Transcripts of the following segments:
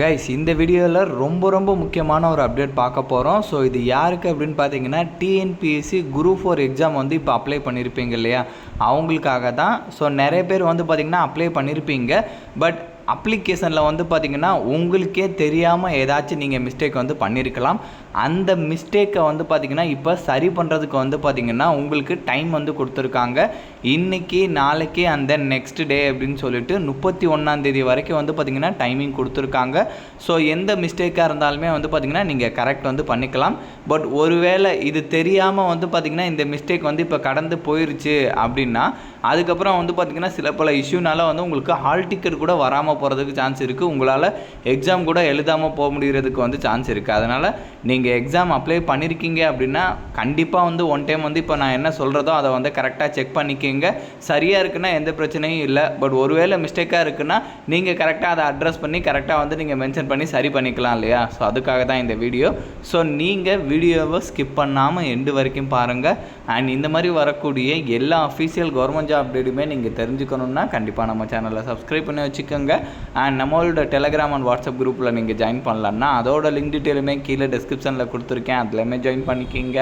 Guys இந்த வீடியோவில் ரொம்ப ரொம்ப முக்கியமான ஒரு அப்டேட் பார்க்க போகிறோம் ஸோ இது யாருக்கு அப்படின்னு பார்த்தீங்கன்னா டிஎன்பிஎஸ்சி குரூப் ஃபோர் எக்ஸாம் வந்து இப்போ அப்ளை பண்ணியிருப்பீங்க இல்லையா? அவங்களுக்காக தான். ஸோ நிறைய பேர் வந்து பார்த்திங்கன்னா அப்ளை பண்ணியிருப்பீங்க பட் அப்ளிகேஷனில் வந்து பார்த்திங்கன்னா உங்களுக்கே தெரியாமல் ஏதாச்சும் நீங்கள் மிஸ்டேக் வந்து பண்ணியிருக்கலாம் அந்த மிஸ்டேக்கை வந்து பார்த்திங்கன்னா இப்போ சரி பண்ணுறதுக்கு வந்து பார்த்திங்கன்னா உங்களுக்கு டைம் வந்து கொடுத்துருக்காங்க. இன்றைக்கி நாளைக்கு அந்த நெக்ஸ்ட் டே அப்படின்னு சொல்லிட்டு முப்பத்தி ஒன்றாந்தேதி வரைக்கும் வந்து பார்த்திங்கன்னா டைமிங் கொடுத்துருக்காங்க. ஸோ எந்த மிஸ்டேக்காக இருந்தாலுமே வந்து பார்த்திங்கன்னா நீங்கள் கரெக்ட் வந்து பண்ணிக்கலாம். பட் ஒருவேளை இது தெரியாமல் வந்து பார்த்திங்கன்னா இந்த மிஸ்டேக் வந்து இப்போ கடந்து போயிருச்சு அப்படின்னா அதுக்கப்புறம் வந்து பார்த்திங்கன்னா சில பல இஷ்யூனால வந்து உங்களுக்கு ஹால் டிக்கெட் கூட வராமல் போகிறதுக்கு சான்ஸ் இருக்குது உங்களால் எக்ஸாம் கூட எழுதாமல் போக முடிகிறதுக்கு வந்து சான்ஸ் இருக்குது அதனால் நீங்கள் எக்ஸாம் அப்ளை பண்ணியிருக்கீங்க அப்படின்னா கண்டிப்பாக வந்து ஒன் டைம் வந்து இப்போ நான் என்ன சொல்கிறதோ அதை வந்து கரெக்டாக செக் பண்ணிக்கோங்க. சரியாக இருக்குன்னா எந்த பிரச்சனையும் இல்லை. பட் ஒருவேளை மிஸ்டேக்காக இருக்குன்னா நீங்கள் கரெக்டாக அதை அட்ரஸ் பண்ணி கரெக்டாக வந்து நீங்கள் மென்ஷன் பண்ணி சரி பண்ணிக்கலாம் இல்லையா? ஸோ அதுக்காக தான் இந்த வீடியோ ஸோ நீங்கள் வீடியோவை ஸ்கிப் பண்ணாமல் எண்டு வரைக்கும் பாருங்கள் அண்ட் இந்த மாதிரி வரக்கூடிய எல்லா அஃபீஷியல் கவர்மெண்ட் ஜாப் அப்டேட்டுமே நீங்கள் தெரிஞ்சுக்கணுன்னா கண்டிப்பாக நம்ம சேனலை சப்ஸ்கிரைப் பண்ணி வச்சுக்கோங்க. அண்ட் நம்மளோட டெலகிராம் அண்ட் வாட்ஸ்அப் குரூப்பில் நீங்கள் ஜாயின் பண்ணலான்னா அதோட லிங்க் டீட்டெயிலுமே கீழே டிஸ்கிரிப்ஷனில் கொடுத்துருக்கேன். அதுலேயுமே ஜாயின் பண்ணிக்கிங்க.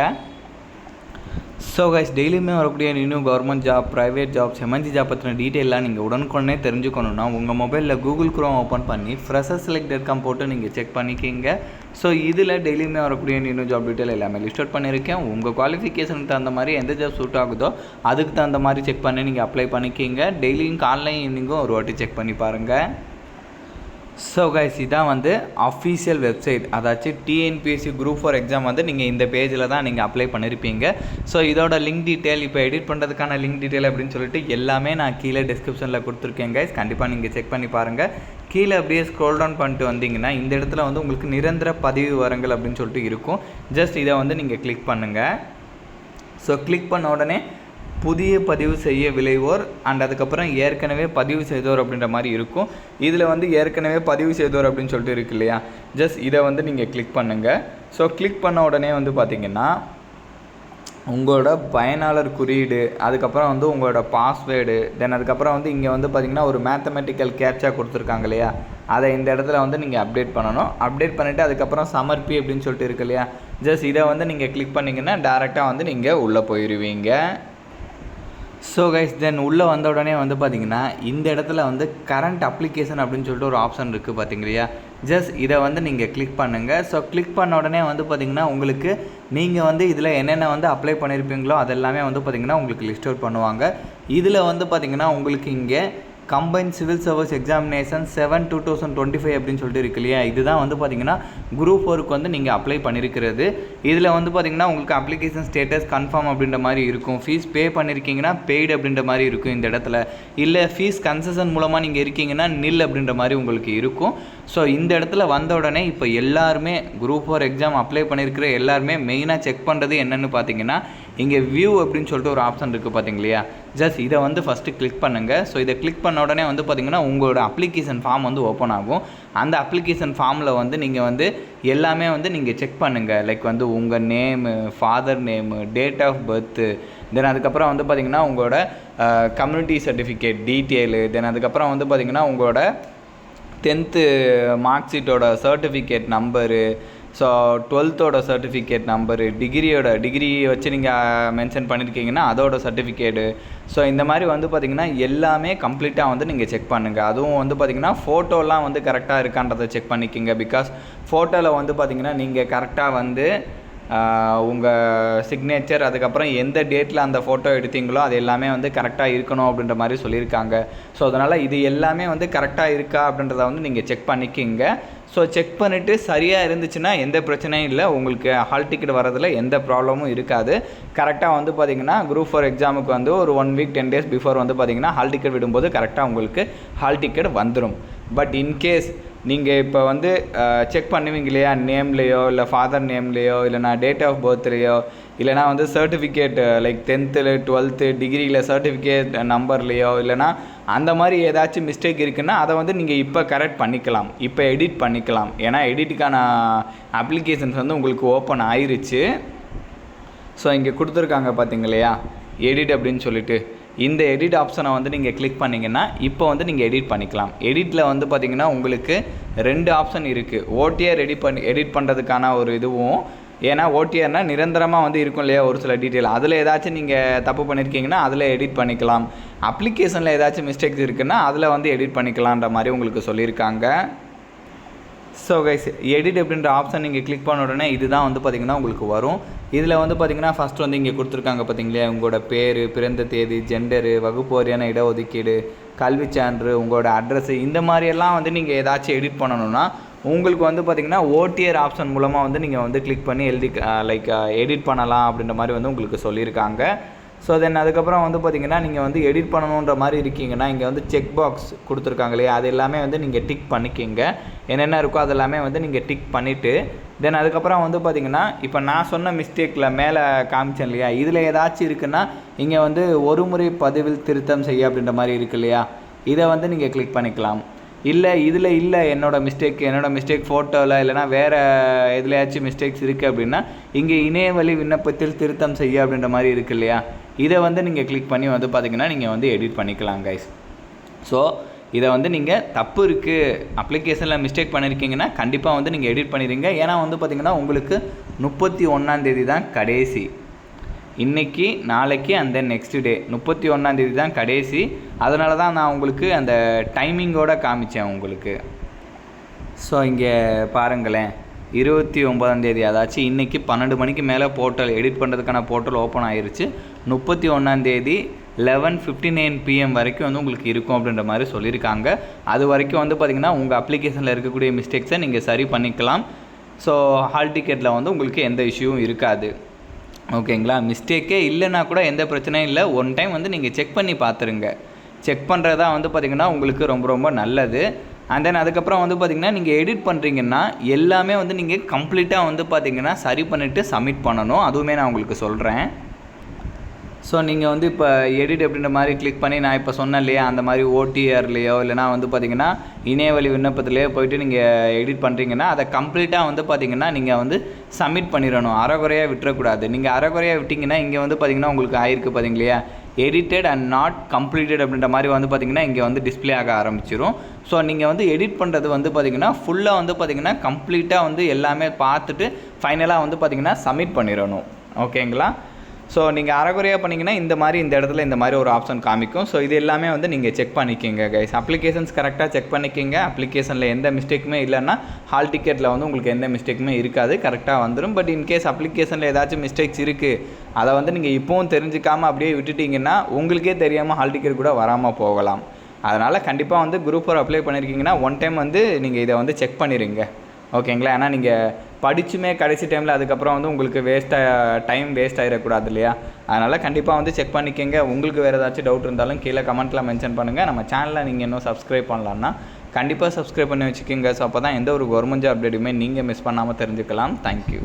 ஸோ கைஸ் டெய்லியுமே வரக்கூடிய new government job private jobs எமர்ஜி job பற்றின டீட்டெயிலாக நீங்கள் உடனுக்குடனே தெரிஞ்சுக்கணுன்னா உங்கள் மொபைலில் கூகுள் குரோம் ஓப்பன் பண்ணி ஃப்ரெஷர் செலக்ட் டாட் காம் போட்டு நீங்கள் செக் பண்ணிக்கிங்க. ஸோ இதில் டெய்லியுமே வரக்கூடிய நியூ ஜாப் டீட்டெயில் எல்லாமே லிஸ்ட் அவுட் பண்ணியிருக்கேன். உங்கள் குவாலிஃபிகேஷனுக்கு தகுந்த மாதிரி எந்த ஜாப் சூட் ஆகுதோ அதுக்கு தகுந்த மாதிரி செக் பண்ணி நீங்கள் அப்ளை பண்ணிக்கிங்க. டெய்லியும் காலையும் ஈவினிங்கும் ஒரு வாட்டி செக் பண்ணி பாருங்கள் ஸோ கைஸ் இதான் வந்து அஃபீஷியல் வெப்சைட் அதாச்சும் டிஎன்பிஎஸ்சி குரூப் ஃபார் எக்ஸாம் வந்து நீங்கள் இந்த பேஜில் தான் நீங்கள் அப்ளை பண்ணியிருப்பீங்க ஸோ இதோட லிங்க் டீட்டெயில் இப்போ எடிட் பண்ணுறதுக்கான லிங்க் டீட்டெயில் அப்படின்னு சொல்லிட்டு எல்லாமே நான் கீழே டிஸ்கிரிப்ஷனில் கொடுத்துருக்கேன் கைஸ் கண்டிப்பாக நீங்கள் செக் பண்ணி பாருங்கள் கீழே அப்படியே ஸ்க்ரோல் டவுன் பண்ணிட்டு வந்தீங்கன்னா இந்த இடத்துல வந்து உங்களுக்கு நிரந்தர பதிவு வரங்கள் அப்படின்னு சொல்லிட்டு இருக்கும். ஜஸ்ட் இதை வந்து நீங்கள் கிளிக் பண்ணுங்கள் ஸோ கிளிக் பண்ண உடனே புதிய பதிவு செய்ய விளைவோர் அண்ட் அதுக்கப்புறம் ஏற்கனவே பதிவு செய்தோர் அப்படின்ற மாதிரி இருக்கும். இதில் வந்து ஏற்கனவே பதிவு செய்தோர் அப்படின்னு சொல்லிட்டு இருக்கு இல்லையா? ஜஸ்ட் இதை வந்து நீங்கள் கிளிக் பண்ணுங்கள் ஸோ கிளிக் பண்ண உடனே வந்து பார்த்திங்கன்னா உங்களோட பயனாளர் குறியீடு அதுக்கப்புறம் வந்து உங்களோட பாஸ்வேர்டு தென் அதுக்கப்புறம் வந்து இங்கே வந்து பார்த்திங்கன்னா ஒரு மேத்தமெட்டிக்கல் கேப்சா கொடுத்துருக்காங்க இல்லையா? அதை இந்த இடத்துல வந்து நீங்கள் அப்டேட் பண்ணணும். அப்டேட் பண்ணிவிட்டு அதுக்கப்புறம் சமர்ப்பி அப்படின்னு சொல்லிட்டு இருக்கு இல்லையா? ஜஸ்ட் இதை வந்து நீங்கள் கிளிக் பண்ணிங்கன்னா டேரெக்டாக வந்து நீங்கள் உள்ளே போயிடுவீங்க ஸோ கைஸ் தென் உள்ளே வந்த உடனே வந்து பார்த்தீங்கன்னா இந்த இடத்துல வந்து கரண்ட் அப்ளிகேஷன் அப்படின்னு சொல்லிட்டு ஒரு ஆப்ஷன் இருக்குது பார்த்தீங்க இல்லையா ஜஸ்ட் இதை வந்து நீங்கள் கிளிக் பண்ணுங்கள் ஸோ கிளிக் பண்ண உடனே வந்து பார்த்திங்கன்னா உங்களுக்கு நீங்கள் வந்து இதில் என்னென்ன வந்து அப்ளை பண்ணியிருப்பீங்களோ அதெல்லாமே வந்து பார்த்திங்கன்னா உங்களுக்கு லிஸ்ட் அவுட் பண்ணுவாங்க. இதில் வந்து பார்த்திங்கன்னா உங்களுக்கு இங்கே combine civil service examination seven two thousand twenty five அப்படின்னு சொல்லிட்டு இருக்கு இல்லையா? இதுதான் வந்து பார்த்தீங்கன்னா குரூப் ஃபோருக்கு வந்து நீங்கள் அப்ளை பண்ணியிருக்கிறது இதில் வந்து பார்த்தீங்கன்னா உங்களுக்கு அப்ளிகேஷன் ஸ்டேட்டஸ் கன்ஃபார்ம் அப்படின்ற மாதிரி இருக்கும். ஃபீஸ் பே பண்ணியிருக்கீங்கன்னா பெய்டு அப்படின்ற மாதிரி இருக்கும் இந்த இடத்துல. இல்லை ஃபீஸ் கன்செஷன் மூலமாக நீங்கள் இருக்கீங்கன்னா நில் அப்படின்ற மாதிரி உங்களுக்கு இருக்கும். ஸோ இந்த இடத்துல வந்த உடனே இப்போ எல்லாருமே குரூப் ஃபோர் எக்ஸாம் அப்ளை பண்ணியிருக்கிற எல்லாருமே மெயினாக செக் பண்ணுறது என்னென்னு பார்த்தீங்கன்னா இங்கே வியூ அப்படின்னு சொல்லிட்டு ஒரு ஆப்ஷன் இருக்குது பார்த்தீங்களா ஜஸ்ட் இதை வந்து ஃபஸ்ட்டு கிளிக் பண்ணுங்கள் ஸோ இதை கிளிக் பண்ண உடனே வந்து பார்த்திங்கன்னா உங்களோட அப்ளிகேஷன் ஃபார்ம் வந்து ஓப்பன் ஆகும். அந்த அப்ளிகேஷன் ஃபார்மில் வந்து நீங்கள் வந்து எல்லாமே வந்து நீங்கள் செக் பண்ணுங்கள் லைக் வந்து உங்கள் name father name date of birth then அதுக்கப்புறம் வந்து பார்த்திங்கன்னா உங்களோட கம்யூனிட்டி சர்டிஃபிகேட் டீட்டெயிலு தென் அதுக்கப்புறம் வந்து பார்த்திங்கன்னா உங்களோட டென்த்து மார்க் ஷீட்டோட சர்டிஃபிகேட் நம்பரு ஸோ டுவெல்த்தோட சர்டிஃபிகேட் நம்பரு டிகிரியோட டிகிரி வச்சு நீங்கள் மென்ஷன் uh, பண்ணியிருக்கீங்கன்னா அதோட சர்டிஃபிகேட்டு ஸோ இந்த மாதிரி வந்து பார்த்திங்கன்னா எல்லாமே கம்ப்ளீட்டாக வந்து நீங்கள் செக் பண்ணுங்கள் அதுவும் வந்து பார்த்திங்கன்னா ஃபோட்டோலாம் வந்து கரெக்டாக இருக்கான்றதை செக் பண்ணிக்கிங்க. பிகாஸ் ஃபோட்டோவில் வந்து பார்த்திங்கன்னா நீங்கள் கரெக்டாக வந்து uh, உங்கள் சிக்னேச்சர் அதுக்கப்புறம் எந்த டேட்டில் அந்த ஃபோட்டோ எடுத்தீங்களோ அது எல்லாமே வந்து கரெக்டாக இருக்கணும் அப்படின்ற மாதிரி சொல்லியிருக்காங்க. ஸோ அதனால் இது எல்லாமே வந்து கரெக்டாக இருக்கா அப்படின்றத வந்து நீங்கள் செக் பண்ணிக்கிங்க. ஸோ செக் பண்ணிவிட்டு சரியாக இருந்துச்சுன்னா எந்த பிரச்சனையும் இல்லை. உங்களுக்கு ஹால் டிக்கெட் வரதில் எந்த ப்ராப்ளமும் இருக்காது. கரெக்டாக வந்து பார்த்திங்கன்னா குரூப் ஃபோர் எக்ஸாமுக்கு வந்து ஒரு one week ten days before வந்து பார்த்திங்கன்னா ஹால் டிக்கெட் விடும்போது கரெக்டாக உங்களுக்கு ஹால் டிக்கெட் வந்துடும் பட் இன்கேஸ் நீங்கள் இப்போ வந்து செக் பண்ணுவீங்க இல்லையா நேம்லேயோ இல்லை ஃபாதர் நேம்லேயோ இல்லைனா டேட் ஆஃப் பர்த்லேயோ இல்லைனா வந்து சர்டிஃபிகேட் லைக் டென்த்தில் டுவெல்த்து டிகிரியில் சர்டிஃபிகேட் நம்பர்லேயோ இல்லைனா அந்த மாதிரி ஏதாச்சும் மிஸ்டேக் இருக்குன்னா அதை வந்து நீங்கள் இப்போ கரெக்ட் பண்ணிக்கலாம். இப்போ எடிட் பண்ணிக்கலாம். ஏன்னா எடிட்டுக்கான அப்ளிகேஷன்ஸ் வந்து உங்களுக்கு ஓப்பன் ஆயிருச்சு. ஸோ இங்கே கொடுத்துருக்காங்க பார்த்தீங்க இல்லையா எடிட் அப்படின்னு சொல்லிட்டு. இந்த எடிட் ஆப்ஷனை வந்து நீங்கள் கிளிக் பண்ணிங்கன்னா இப்போ வந்து நீங்கள் எடிட் பண்ணிக்கலாம். எடிட்டில் வந்து பார்த்திங்கன்னா உங்களுக்கு ரெண்டு ஆப்ஷன் இருக்குது ஓடிஆர் ரெடி பண்ணி எடிட் பண்ணுறதுக்கான ஒரு இதுவும் ஏன்னா ஓடிஆர்னால் நிரந்தரமாக வந்து இருக்கும் இல்லையா ஒரு சில டீட்டெயில் அதில் ஏதாச்சும் நீங்கள் தப்பு பண்ணியிருக்கீங்கன்னா அதில் எடிட் பண்ணிக்கலாம். அப்ளிகேஷனில் ஏதாச்சும் மிஸ்டேக்ஸ் இருக்குன்னா அதில் வந்து எடிட் பண்ணிக்கலான்ற மாதிரி உங்களுக்கு சொல்லியிருக்காங்க. ஸோ கைஸ் எடிட் அப்படின்ற ஆப்ஷன் நீங்கள் கிளிக் பண்ண உடனே இதுதான் வந்து பார்த்திங்கன்னா உங்களுக்கு வரும். இதில் வந்து பார்த்திங்கன்னா ஃபஸ்ட் வந்து இங்கே கொடுத்துருக்காங்க பார்த்தீங்களா உங்களோட பேர் பிறந்த தேதி ஜெண்டரு வகுப்பு வாரியான இடஒதுக்கீடு கல்வி சான்று உங்களோட அட்ரஸ் இந்த மாதிரியெல்லாம் வந்து நீங்கள் ஏதாச்சும் எடிட் பண்ணணும்னா உங்களுக்கு வந்து பார்த்திங்கன்னா ஓடிஆர் ஆப்ஷன் மூலமாக வந்து நீங்கள் வந்து கிளிக் பண்ணி எழுதி லைக் எடிட் பண்ணலாம் அப்படின்ற மாதிரி வந்து உங்களுக்கு சொல்லியிருக்காங்க. ஸோ தென் அதுக்கப்புறம் வந்து பார்த்தீங்கன்னா நீங்கள் வந்து எடிட் பண்ணணுன்ற மாதிரி இருக்கீங்கன்னா இங்கே வந்து செக் பாக்ஸ் கொடுத்துருக்காங்க இல்லையா? அது எல்லாமே வந்து நீங்கள் டிக் பண்ணிக்கிங்க. என்னென்ன இருக்கோ அதெல்லாமே வந்து நீங்கள் டிக் பண்ணிவிட்டு தென் அதுக்கப்புறம் வந்து பார்த்தீங்கன்னா இப்போ நான் சொன்ன மிஸ்டேக்கில் மேலே காமிச்சேன் இல்லையா? இதில் ஏதாச்சும் இருக்குன்னா இங்கே வந்து ஒரு முறை பதிவில் திருத்தம் செய்ய அப்படின்ற மாதிரி இருக்கு இல்லையா? இதை வந்து நீங்கள் கிளிக் பண்ணிக்கலாம். இல்லை இதில் இல்லை என்னோடய மிஸ்டேக் என்னோடய மிஸ்டேக் ஃபோட்டோவில் இல்லைனா வேறு எதுலையாச்சும் மிஸ்டேக்ஸ் இருக்குது அப்படின்னா இங்கே இணையவழி விண்ணப்பத்தில் திருத்தம் செய்ய அப்படின்ற மாதிரி இருக்கு இல்லையா? இதை வந்து நீங்கள் கிளிக் பண்ணி வந்து பார்த்தீங்கன்னா நீங்கள் வந்து எடிட் பண்ணிக்கலாம் கைஸ் ஸோ இதை வந்து நீங்கள் தப்பு இருக்குது அப்ளிகேஷனில் மிஸ்டேக் பண்ணியிருக்கீங்கன்னா கண்டிப்பாக வந்து நீங்கள் எடிட் பண்ணிடுங்க. ஏன்னா வந்து பார்த்திங்கன்னா உங்களுக்கு முப்பத்தி ஒன்றாந்தேதி தான் கடைசி. இன்றைக்கி நாளைக்கு அந்த நெக்ஸ்ட் டே முப்பத்தி ஒன்றாந்தேதி தான் கடைசி. அதனால தான் நான் உங்களுக்கு அந்த டைமிங்கோடு காமிச்சேன் உங்களுக்கு. ஸோ இங்கே பாருங்களேன். இருபத்தி ஒன்பதாந்தேதி அதாச்சும் இன்றைக்கி பன்னெண்டு மணிக்கு மேலே போர்ட்டல் எடிட் பண்ணுறதுக்கான போர்ட்டல் ஓப்பன் ஆயிடுச்சு முப்பத்தி ஒன்றாந்தேதி லெவன் ஃபிஃப்டி நைன் பிஎம் வரைக்கும் வந்து உங்களுக்கு இருக்கும் அப்படின்ற மாதிரி சொல்லியிருக்காங்க. அது வரைக்கும் வந்து பார்த்திங்கன்னா உங்கள் அப்ளிகேஷனில் இருக்கக்கூடிய மிஸ்டேக்ஸை நீங்கள் சரி பண்ணிக்கலாம். ஸோ ஹால் டிக்கெட்டில் வந்து உங்களுக்கு எந்த இஷ்யூவும் இருக்காது. ஓகேங்களா? மிஸ்டேக்கே இல்லைன்னா கூட எந்த பிரச்சனையும் இல்லை. ஒன் டைம் வந்து நீங்கள் செக் பண்ணி பார்த்துருங்க. செக் பண்ணுறதா வந்து பார்த்திங்கன்னா உங்களுக்கு ரொம்ப ரொம்ப நல்லது. அண்ட் தென் அதுக்கப்புறம் வந்து பார்த்திங்கன்னா நீங்கள் எடிட் பண்ணுறீங்கன்னா எல்லாமே வந்து நீங்கள் கம்ப்ளீட்டாக வந்து பார்த்திங்கன்னா சரி பண்ணிவிட்டு சப்மிட் பண்ணணும். அதுவுமே நான் உங்களுக்கு சொல்கிறேன் ஸோ நீங்கள் வந்து இப்போ எடிட் அப்படின்ற மாதிரி கிளிக் பண்ணி நான் இப்போ சொன்னேன் இல்லையா அந்த மாதிரி ஓடிஆர்லேயோ இல்லைனா வந்து பார்த்தீங்கன்னா இணையவழி விண்ணப்பத்திலேயோ போயிட்டு நீங்கள் எடிட் பண்ணுறீங்கன்னா அதை கம்ப்ளீட்டாக வந்து பார்த்தீங்கன்னா நீங்கள் வந்து சப்மிட் பண்ணிடணும். அறகுறையாக விட்டுறக்கூடாது. நீங்கள் அறகுறையாக விட்டிங்கன்னா இங்கே வந்து பார்த்தீங்கன்னா உங்களுக்கு ஆயிருக்கு பார்த்தீங்களா எடிட்டட் அண்ட் நாட் கம்ப்ளீட்டட் அப்படின்ற மாதிரி வந்து பார்த்திங்கன்னா இங்கே வந்து டிஸ்பிளே ஆக ஆரம்பிச்சிடும் ஸோ நீங்கள் வந்து எடிட் பண்ணுறது வந்து பார்த்திங்கன்னா ஃபுல்லாக வந்து பார்த்திங்கன்னா கம்ப்ளீட்டாக வந்து எல்லாமே பார்த்துட்டு ஃபைனலாக வந்து பார்த்திங்கன்னா சப்மிட் பண்ணிடணும். ஓகேங்களா ஸோ நீங்கள் அறகுறையாக பண்ணிங்கன்னா இந்த மாதிரி இந்த இடத்துல இந்த மாதிரி ஒரு ஆப்ஷன் காமிக்கும். ஸோ இது எல்லாமே வந்து நீங்கள் செக் பண்ணிக்கிங்க கைஸ் அப்ளிகேஷன்ஸ் கரெக்டாக செக் பண்ணிக்கிங்க. அப்ளிகேஷனில் எந்த மிஸ்டேக்குமே இல்லைன்னா ஹால் டிக்கெட்டில் வந்து உங்களுக்கு எந்த மிஸ்டேக்குமே இருக்காது. கரெக்டாக வந்துடும் பட் இன்கேஸ் அப்ளிகேஷனில் ஏதாச்சும் மிஸ்டேக்ஸ் இருக்குது அதை வந்து நீங்கள் இப்போவும் தெரிஞ்சுக்காமல் அப்படியே விட்டுட்டிங்கன்னா உங்களுக்கே தெரியாமல் ஹால் டிக்கெட் கூட வராமல் போகலாம். அதனால் கண்டிப்பாக வந்து குரூப் ஃபோர் அப்ளை பண்ணியிருக்கீங்கன்னா ஒன் டைம் வந்து நீங்கள் இதை வந்து செக் பண்ணிடுங்க ஓகேங்களா? ஏன்னா நீங்கள் படிச்சுமே கடைசி டைமில் அதுக்கப்புறம் வந்து உங்களுக்கு வேஸ்ட்டாக டைம் வேஸ்ட் ஆகிடக்கூடாது இல்லையா? அதனால் கண்டிப்பாக வந்து செக் பண்ணிக்கோங்க. உங்களுக்கு வேறு ஏதாச்சும் டவுட் இருந்தாலும் கீழே கமெண்ட்டில் மென்ஷன் பண்ணுங்கள் நம்ம சேனலில் நீங்கள் இன்னும் சப்ஸ்கிரைப் பண்ணலான்னா கண்டிப்பாக சப்ஸ்கிரைப் பண்ணி வச்சுக்கோங்க. ஸோ அப்போ தான் எந்த ஒரு கவர்மெண்ட் ஜாப் அப்டேட்டுமே நீங்கள் மிஸ் பண்ணாமல் தெரிஞ்சுக்கலாம். தேங்க்யூ